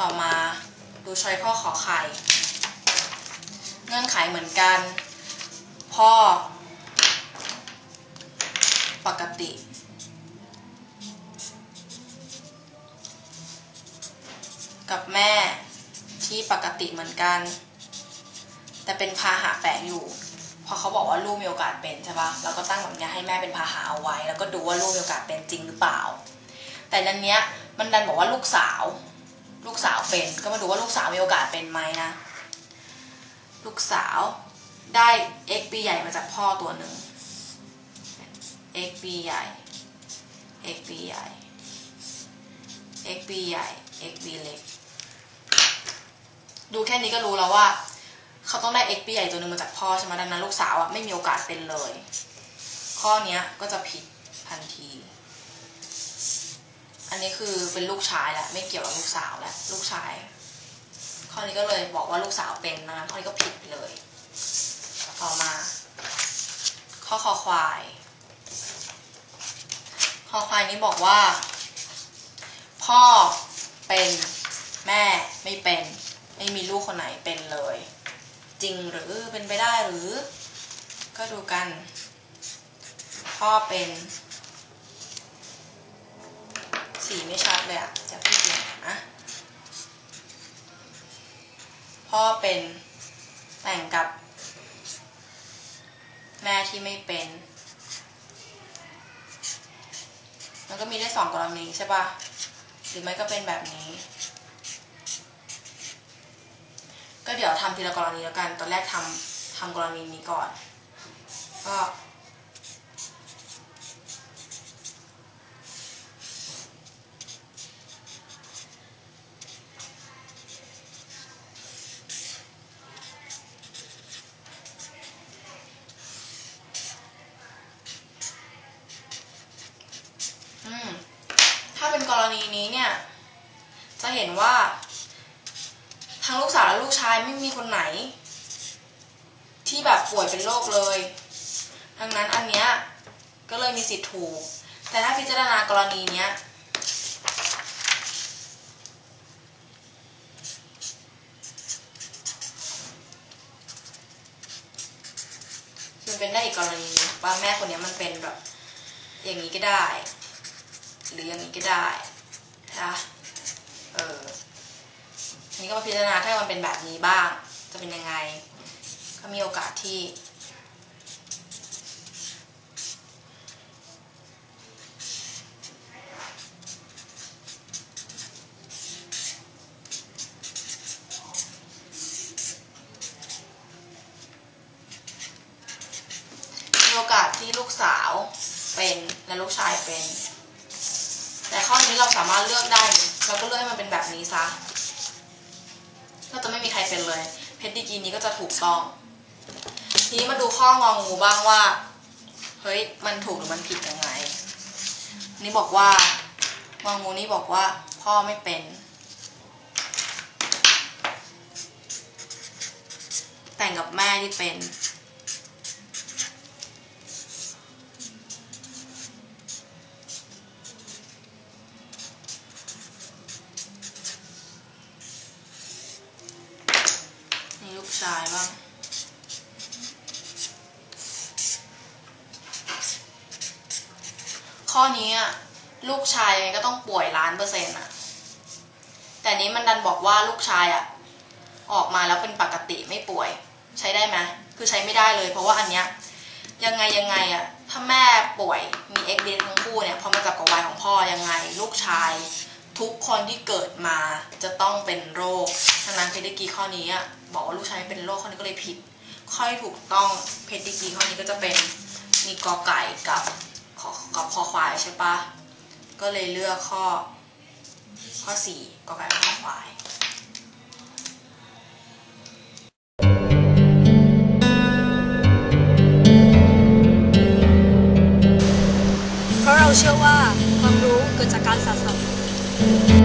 ต่อมาดูชอยข้อขอไข่เงื่อนไขเหมือนกัน พ่อ ปกติ กับแม่ที่ปกติเหมือนกัน แต่เป็นพาหะแฝงอยู่พอเขาบอกว่าลูกมีโอกาสเป็นใช่ปะเราก็ตั้งแบบเนี้ให้แม่เป็นพาหะเอาไว้ แล้วก็ดูว่าลูกมีโอกาสเป็นจริงหรือเปล่า แต่นั้นเนี้ยมันดันบอกว่าลูกสาว ลูกสาวเป็น ก็มาดูว่าลูกสาวมีโอกาสเป็นไหมนะ ลูกสาวได้ x b ใหญ่มาจากพ่อตัวหนึ่ง x b ใหญ่ x b ใหญ่ x b ใหญ่ x b เล็ก ดูแค่นี้ก็รู้แล้วว่าเขาต้องได้ x b ใหญ่ตัวหนึ่งมาจากพ่อใช่ไหมดังนั้นลูกสาวอะไม่มีโอกาสเป็นเลย ข้อนี้ก็จะผิดทันที อันนี้คือเป็นลูกชายแหละไม่เกี่ยวกับลูกสาวแหละลูกชาย ข้อนี้ก็เลยบอกว่าลูกสาวเป็นนะข้อนี้ก็ผิดเลย ต่อมา ข้อคอควายคอควายนี้บอกว่า พ่อเป็นแม่ไม่เป็น ไม่มีลูกคนไหนเป็นเลย จริงหรือเป็นไปได้หรือ ก็ดูกัน พ่อเป็น สีไม่ชัดเลยอะจะพี่เปลี่ยนนะพ่อเป็นแต่งกับ แม่ที่ไม่เป็น มันก็มีได้สองกรณีใช่ป่ะ หรือไม่ก็เป็นแบบนี้ ก็เดี๋ยวทำทีละกรณีแล้วกัน ตอนแรกทำทำกรณีนี้ก่อน ก็ อืม ถ้าเป็นกรณี นี้เนี่ย จะเห็นว่าทั้งลูกสาวและลูกชายไม่มีคนไหน ที่แบบป่วยเป็นโรคเลย ดังนั้นอันเนี้ยก็เลยมีสิทธิ์ถูก แต่ถ้าพิจารณากรณีเนี้ยมันเป็นได้อีกกรณีว่าแม่คนเนี้ยมันเป็นแบบ อย่างนี้ก็ได้ หรืออย่างนี้ก็ได้ นะเออนนี้ก็มาพิจารณาถ้ามันเป็นแบบนี้บ้าง จะเป็นยังไง ก็มีโอกาสที่มีโอกาสที่ลูกสาวเป็นและลูกชายเป็น แต่ข้อนี้เราสามารถเลือกได้ เราก็เลือกให้มันเป็นแบบนี้ซะ ก็จะไม่มีใครเป็นเลย เพชรดีกีนี้ก็จะถูกต้อง ทีนี้มาดูข้ององูบ้างว่า เฮ้ย มันถูกหรือมันผิดยังไง นี่บอกว่างองูนี่บอกว่า พ่อไม่เป็น แต่งกับแม่ที่เป็น ลูกชายบ้างข้อนี้อะลูกชายก็ต้องป่วยล้านเปอร์เซ็นต์อะแต่นี้มันดันบอกว่าลูกชายอะออกมาแล้วเป็นปกติไม่ป่วย ใช้ได้ไหมคือใช้ไม่ได้เลย เพราะว่าอันเนี้ยยังไงยังไงอะถ้าแม่ป่วยมีเอ็กเดนทั้งคู่เนี่ยพอมาจับกับวายของพ่อยังไง ลูกชาย ทุกคนที่เกิดมาจะต้องเป็นโรคดังนั้นเพดิกีข้อนี้บอกว่าลูกชายเป็นโรคข้อนี้ก็เลยผิดค่อยถูกต้องเพดิกีข้อนี้ก็จะเป็นมีกอไก่กับกับคอควายใช่ปะก็เลยเลือกข้อ ข้อสี่กอไก่คอควายเพราะเราเชื่อว่าความรู้เกิดจากการสะสม thank you.